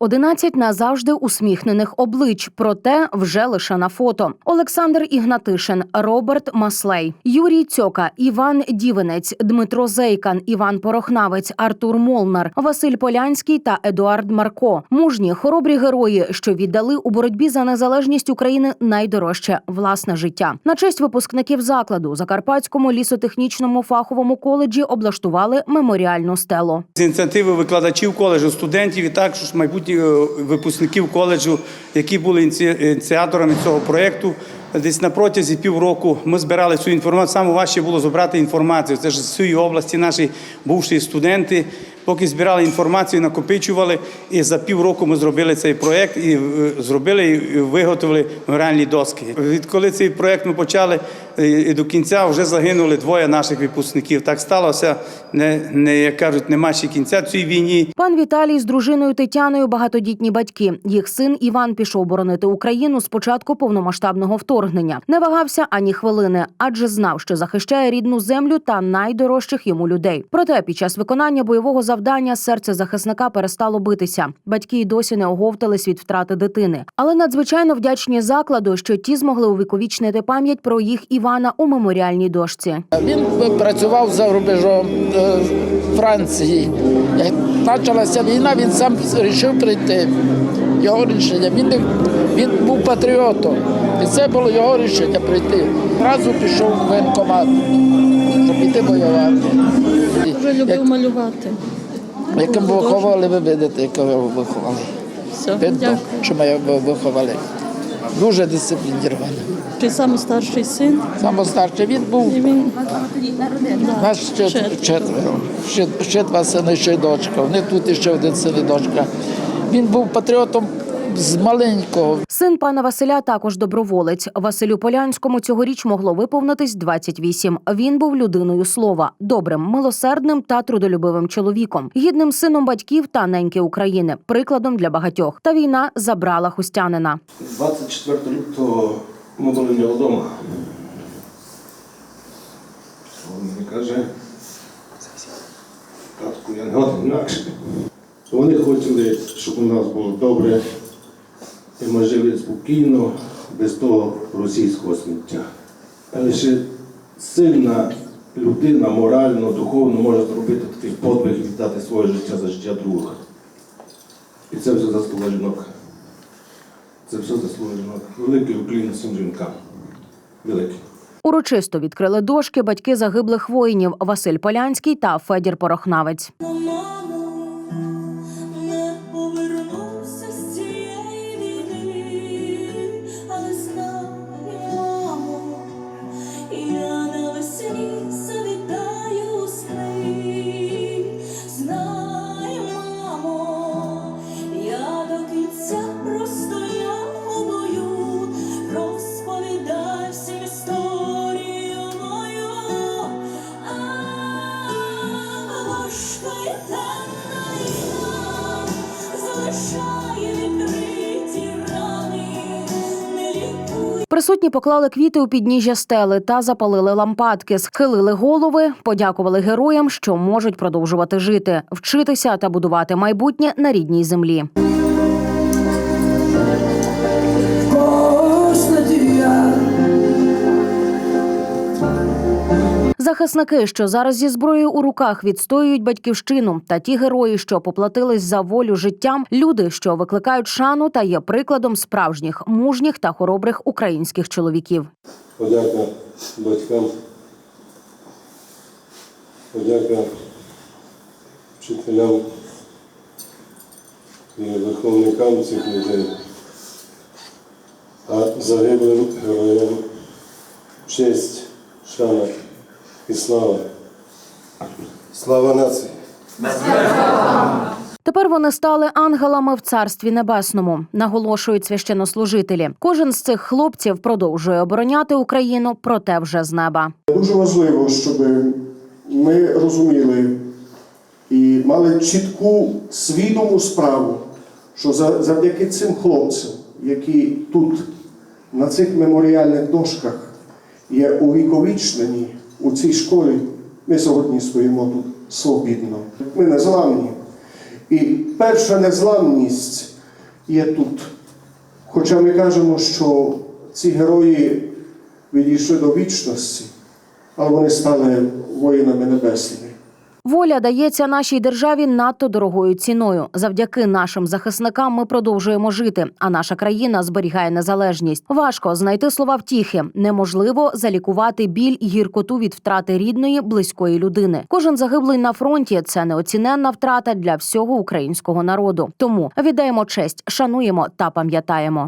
11 назавжди усміхнених облич, проте вже лише на фото. Олександр Ігнатишин, Роберт Маслей, Юрій Цьока, Іван Дівенець, Дмитро Зейкан, Іван Порохнавець, Артур Молнар, Василь Полянський та Едуард Марко. Мужні хоробрі герої, що віддали у боротьбі за незалежність України найдорожче власне життя. На честь випускників закладу Закарпатському лісотехнічному фаховому коледжі облаштували меморіальну стелу. З ініціативи викладачів коледжу, студентів і також майбутніх випускників коледжу, які були ініціаторами цього проєкту. Десь на протязі півроку ми збирали цю інформацію. Саме важче було зібрати інформацію. Це ж з цієї області наші бувші студенти. Поки збирали інформацію, накопичували, і за півроку ми зробили цей проєкт і е, зробили і виготовили меморіальні доски. Відколи цей проєкт ми почали е, і до кінця вже загинули двоє наших випускників. Так сталося, не, не як кажуть, нема ще кінця цій війні. Пан Віталій з дружиною Тетяною багатодітні батьки. Їх син Іван пішов боронити Україну з початку повномасштабного вторгнення. Не вагався ані хвилини, адже знав, що захищає рідну землю та найдорожчих йому людей. Проте під час виконання бойового завдання серце захисника перестало битися. Батьки й досі не оговтались від втрати дитини, але надзвичайно вдячні закладу, що ті змогли увіковічнити пам'ять про їх Івана у меморіальній дошці. Він працював за рубежом е, Франції. Як почалася війна, він сам вирішив прийти. Його рішення. Він, він був патріотом. І це було його рішення прийти. Разу пішов в воєнкомат, щоб піти воювати. Дуже Як, любив малювати. яким виховали, ви видите, якого його виховали. Все, Видно, дякую. що ми його виховали. Дуже дисциплінірований. Ти самий старший син, Саме старший він був. і він Нас ще Четверо. четверо. Ще, ще два сини, ще й дочка. Вони тут іще один син і дочка. Він був патріотом з маленького. Син пана Василя також доброволець. Василю Полянському цьогоріч могло виповнитись 28. Він був людиною слова, добрим, милосердним та трудолюбивим чоловіком, гідним сином батьків та неньки України, прикладом для багатьох. Та війна забрала хустянина. 24 лютого ми були вдома. Він мені каже, татку, я не інакше. Вони хотіли, щоб у нас було добре, і ми жили спокійно, без того російського сміття. Але ще сильна людина, морально, духовно може зробити такий подвиг, і віддати своє життя за життя других. І це все заслуга жінок. Це все заслуга жінок. Великий уклін всім жінкам. Великий. Урочисто відкрили дошки батьки загиблих воїнів Василь Полянський та Федір Порохнавець. Присутні поклали квіти у підніжжя стели та запалили лампадки, схилили голови, подякували героям, що можуть продовжувати жити, вчитися та будувати майбутнє на рідній землі. Захисники, що зараз зі зброєю у руках відстоюють батьківщину, та ті герої, що поплатились за волю життям, люди, що викликають шану та є прикладом справжніх мужніх та хоробрих українських чоловіків. Подяка батькам. Подяка вчителям і виховникам цих людей. А загиблим героям честь, шана і слава. Слава нації! Тепер вони стали ангелами в царстві небесному, наголошують священнослужителі. Кожен з цих хлопців продовжує обороняти Україну, проте вже з неба. Дуже важливо, щоб ми розуміли і мали чітку свідому справу, що за- завдяки цим хлопцям, які тут на цих меморіальних дошках є увіковічнені у цій школі, ми сьогодні стоїмо тут свобідно. Ми незламні. І перша незламність є тут. Хоча ми кажемо, що ці герої відійшли до вічності, але вони стали воїнами небесними. Воля дається нашій державі надто дорогою ціною. Завдяки нашим захисникам ми продовжуємо жити, а наша країна зберігає незалежність. Важко знайти слова втіхи. Неможливо залікувати біль і гіркоту від втрати рідної, близької людини. Кожен загиблий на фронті це неоціненна втрата для всього українського народу. Тому віддаємо честь, шануємо та пам'ятаємо.